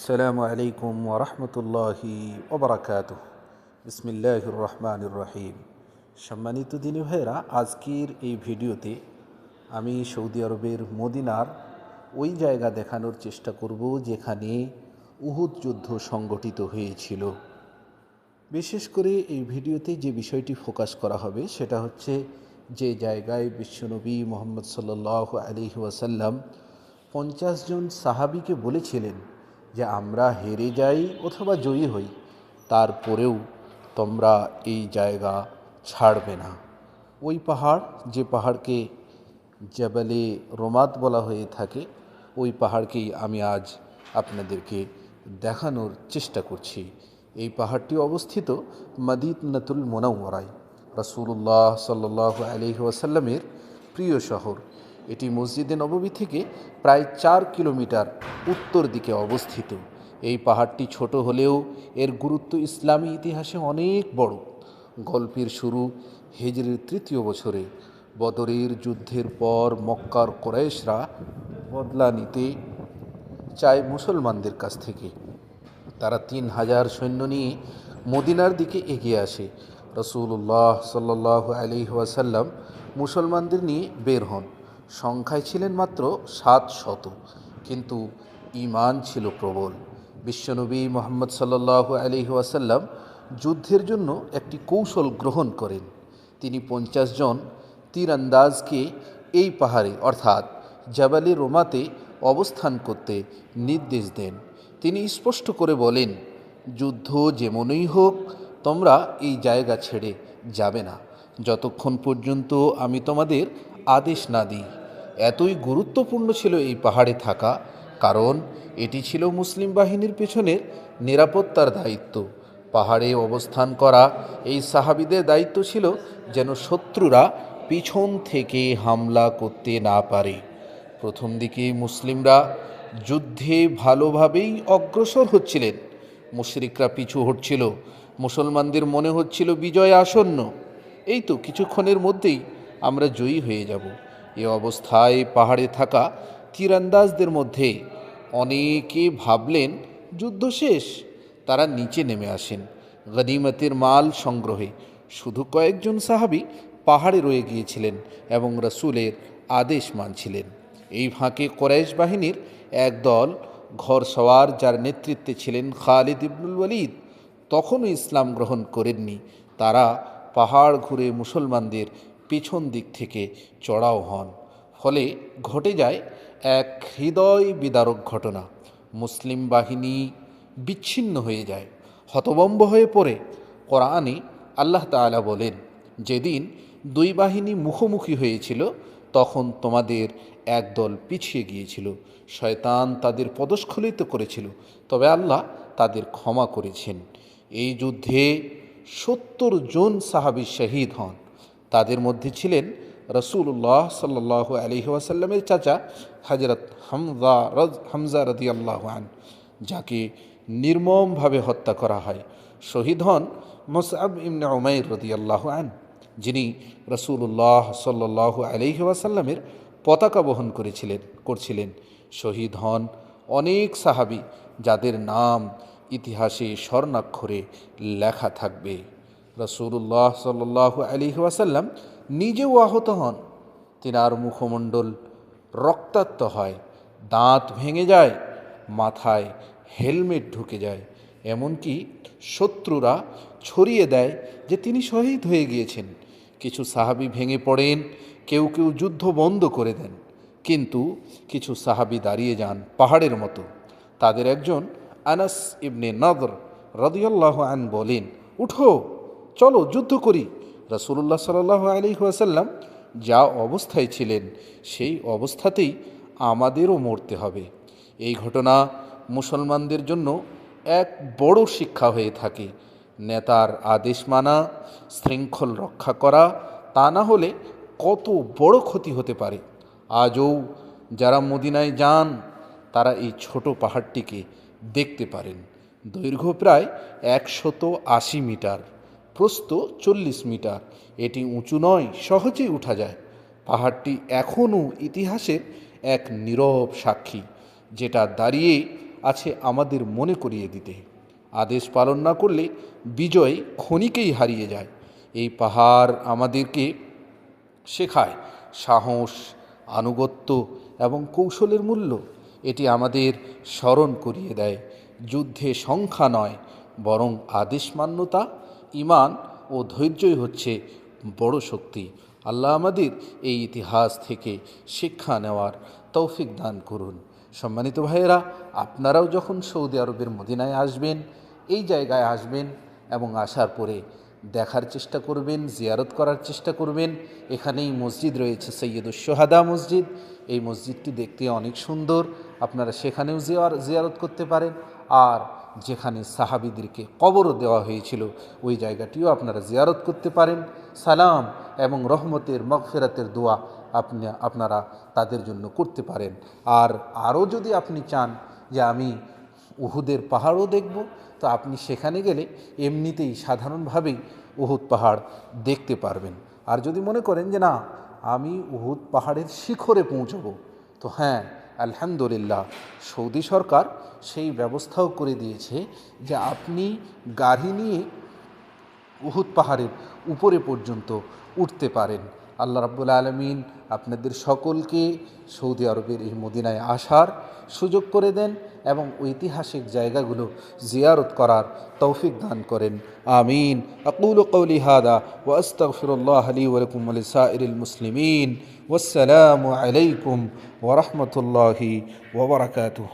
আসসালামু আলাইকুম ওরহমতুল্লাহি ওবরাকাত বিসমিল্লাহির রহমানির রহিম। সম্মানিত দিনী ভাইরা আজকের এই ভিডিওতে আমি সৌদি আরবের মদিনার ওই জায়গা দেখানোর চেষ্টা করব যেখানে উহুদ যুদ্ধ সংগঠিত হয়েছিল। বিশেষ করে এই ভিডিওতে যে বিষয়টি ফোকাস করা হবে সেটা হচ্ছে যে জায়গায় বিশ্বনবী মোহাম্মদ সাল্লাহ আলি ওয়াসাল্লাম পঞ্চাশ জন সাহাবিকে বলেছিলেন যে আমরা হেরে যাই অথবা জয়ী হই তারপরেও তোমরা এই জায়গা ছাড়বে না। ওই পাহাড়, যে পাহাড়কে জবালে রোমাত বলা হয়ে থাকে, ওই পাহাড়কেই আমি আজ আপনাদেরকে দেখানোর চেষ্টা করছি। এই পাহাড়টি অবস্থিত মদিনাতুল মোনাওয়ারায়, রাসূলুল্লাহ সাল্লাহ আলহি ওয়াসাল্লামের প্রিয় শহর। এটি মসজিদে নববী থেকে প্রায় চার কিলোমিটার উত্তর দিকে অবস্থিত। এই পাহাড়টি ছোট হলেও এর গুরুত্ব ইসলামী ইতিহাসে অনেক বড়। গল্পের শুরু হেজরের তৃতীয় বছরে। বদরের যুদ্ধের পর মক্কার কোরাইশরা বদলা নিতে চায় মুসলমানদের কাছ থেকে। তারা তিন হাজার সৈন্য নিয়ে মদিনার দিকে এগিয়ে আসে। রসুল্লাহ সাল্লাহ আলি ওয়াসাল্লাম মুসলমানদের নিয়ে বের হন। সংখ্যায় ছিলেন মাত্র সাত শত, কিন্তু ইমান ছিল প্রবল। বিশ্বনবী মোহাম্মদ সাল্লাহ আলি ওয়াসাল্লাম যুদ্ধের জন্য একটি কৌশল গ্রহণ করেন। তিনি পঞ্চাশ জন তীরন্দাজকে এই পাহাড়ে, অর্থাৎ জাবালি রোমাতে অবস্থান করতে নির্দেশ দেন। তিনি স্পষ্ট করে বলেন, যুদ্ধ যেমনই হোক, তোমরা এই জায়গা ছেড়ে যাবে না। যতক্ষণ পর্যন্ত আমি তোমাদের আদেশ না দিই। এতই গুরুত্বপূর্ণ ছিল এই পাহাড়ে থাকা, কারণ এটি ছিল মুসলিম বাহিনীর পেছনের নিরাপত্তার দায়িত্ব। পাহাড়ে অবস্থান করা এই সাহাবিদের দায়িত্ব ছিল যেন শত্রুরা পিছন থেকে হামলা করতে না পারে। প্রথম দিকে মুসলিমরা যুদ্ধে ভালোভাবেই অগ্রসর হচ্ছিলেন। মুশরিকরা পিছু হটছিল, মুসলমানদের মনে হচ্ছিল বিজয় আসন্ন। এই তো কিছুক্ষণের মধ্যেই আমরা জয়ী হয়ে যাব। এ অবস্থায় পাহাড়ে থাকা তীরান্দাজদের মধ্যে অনেকে ভাবলেন, যুদ্ধ শেষ। তারা নিচে নেমে আসেন। গনিমতের মাল সংগ্রহে শুধু কয়েকজন সাহাবি পাহাড়ে রয়ে গিয়েছিলেন এবং রসুলের আদেশ মানছিলেন। এই ফাঁকে কোরাইশ বাহিনীর এক দল ঘর সওয়ার, যার নেতৃত্বে ছিলেন খালিদ ইবনুল ওয়ালিদ, তখনও ইসলাম গ্রহণ করেননি। তারা পাহাড় ঘুরে মুসলমানদের পেছন দিক থেকে চড়াও হন। ফলে ঘটে যায় এক হৃদয় বিদারক ঘটনা। মুসলিম বাহিনী বিচ্ছিন্ন হয়ে যায়, হতবম্ব হয়ে পড়ে। কোরআনে আল্লাহ তাআলা বলেন, যেদিন দুই বাহিনী মুখোমুখি হয়েছিল, তখন তোমাদের একদল পিছিয়ে গিয়েছিল। শয়তান তাদের পদস্খলিত করেছিল, তবে আল্লাহ তাদের ক্ষমা করেছেন। এই যুদ্ধে সত্তর জন সাহাবি শহীদ হন। তাদের মধ্যে ছিলেন রসুল্লাহ সাল্লাহ আলহি ওয়াসাল্লামের চাচা হজরত হামজা রজ, হামজা রদি আন, যাকে নির্মমভাবে হত্যা করা হয়। শহীদ হন মোসাব ইমনে উমাইর রদি আল্লাহ আন, যিনি রসুল্লাহ সাল্লাহ আলহি ওয়াসাল্লামের পতাকা বহন করেছিলেন, করছিলেন। শহীদ হন অনেক সাহাবি, যাদের নাম ইতিহাসে স্বর্ণাক্ষরে লেখা থাকবে। রসুল্লাহ সাল্লাহ আলী ওয়াসাল্লাম নিজেও আহত হন। তিনার মুখমণ্ডল রক্তাক্ত হয়, দাঁত ভেঙে যায়, মাথায় হেলমেট ঢুকে যায়। এমনকি শত্রুরা ছড়িয়ে দেয় যে তিনি শহীদ হয়ে গিয়েছেন। কিছু সাহাবি ভেঙে পড়েন, কেউ কেউ যুদ্ধ বন্ধ করে দেন। কিন্তু কিছু সাহাবি দাঁড়িয়ে যান পাহাড়ের মতো। তাদের একজন আনাস ইবনে নদর রদিয়াল্লাহ আন বলেন, উঠো। চলো যুদ্ধ করি। রসুল্লাহ সাল্লাহ আলী ওয়াসাল্লাম যা অবস্থায় ছিলেন, সেই অবস্থাতেই আমাদেরও মরতে হবে। এই ঘটনা মুসলমানদের জন্য এক বড় শিক্ষা হয়ে থাকে। নেতার আদেশ মানা, শৃঙ্খল রক্ষা করা, তা না হলে কত বড় ক্ষতি হতে পারে। আজও যারা মদিনায় যান, তারা এই ছোট পাহাড়টিকে দেখতে পারেন। দৈর্ঘ্য প্রায় একশত আশি মিটার। প্রস্থ চল্লিশ মিটার। এটি উঁচু নয়, সহজেই উঠা যায়। পাহাড়টি এখনও ইতিহাসের এক নীরব সাক্ষী, যেটা দাঁড়িয়ে আছে আমাদের মনে করিয়ে দিতে। আদেশ পালন না করলে বিজয় ক্ষণিকেই হারিয়ে যায়। এই পাহাড় আমাদেরকে শেখায় সাহস, আনুগত্য এবং কৌশলের মূল্য। এটি আমাদের স্মরণ করিয়ে দেয়। যুদ্ধে সংখ্যা নয়, বরং আদেশ মান্যতা ইমান ও ধৈর্যই হচ্ছে বড় শক্তি। আল্লাহ আমাদের এই ইতিহাস থেকে শিক্ষা নেওয়ার তৌফিক দান করুন। সম্মানিত ভাইয়েরা, আপনারাও যখন সৌদি আরবের মদিনায় আসবেন, এই জায়গায় আসবেন এবং আসার পরে দেখার চেষ্টা করবেন, জিয়ারত করার চেষ্টা করবেন, এখানেই মসজিদ রয়েছে সৈয়দুল সোহাদা মসজিদ। এই মসজিদটি দেখতে অনেক সুন্দর, আপনারা সেখানেও জিয়ার, জিয়ারত করতে পারেন। আর যেখানে সাহাবিদেরকে কবরও দেওয়া হয়েছিল, ওই জায়গাটিও আপনারা জিয়ারত করতে পারেন। সালাম এবং রহমতের, মগফেরাতের দোয়া আপনি, আপনারা তাদের জন্য করতে পারেন। আর আরও যদি আপনি চান যে আমি উহুদের পাহাড়ও দেখব, তো আপনি সেখানে গেলে এমনিতেই সাধারণভাবেই উহুদ পাহাড় দেখতে পারবেন। আর যদি মনে করেন যে না, আমি উহুদ পাহাড়ের শিখরে পৌঁছবো, তো হ্যাঁ আলহামদুলিল্লাহ, সৌদি সরকার সেই ব্যবস্থাও করে দিয়েছে যে আপনি গাড়ি নিয়ে উহুদ পাহাড়ের উপরে পর্যন্ত উঠতে পারেন। আল্লাহ রাব্বুল আলমিন আপনাদের সকলকে সৌদি আরবের এই মদিনায় আসার সুযোগ করে দেন এবং ঐতিহাসিক জায়গাগুলো জিয়ারত করার তৌফিক দান করেন। আমিন। আকুল কৌলি হাদা ও আস্তাগফিরুল্লাহ আলী ওয়ালাইকুম সাইরিল মুসলিমিন। ওয়াসসালামু আলাইকুম ওরহমতুল্লাহি ওবরাকাতুহ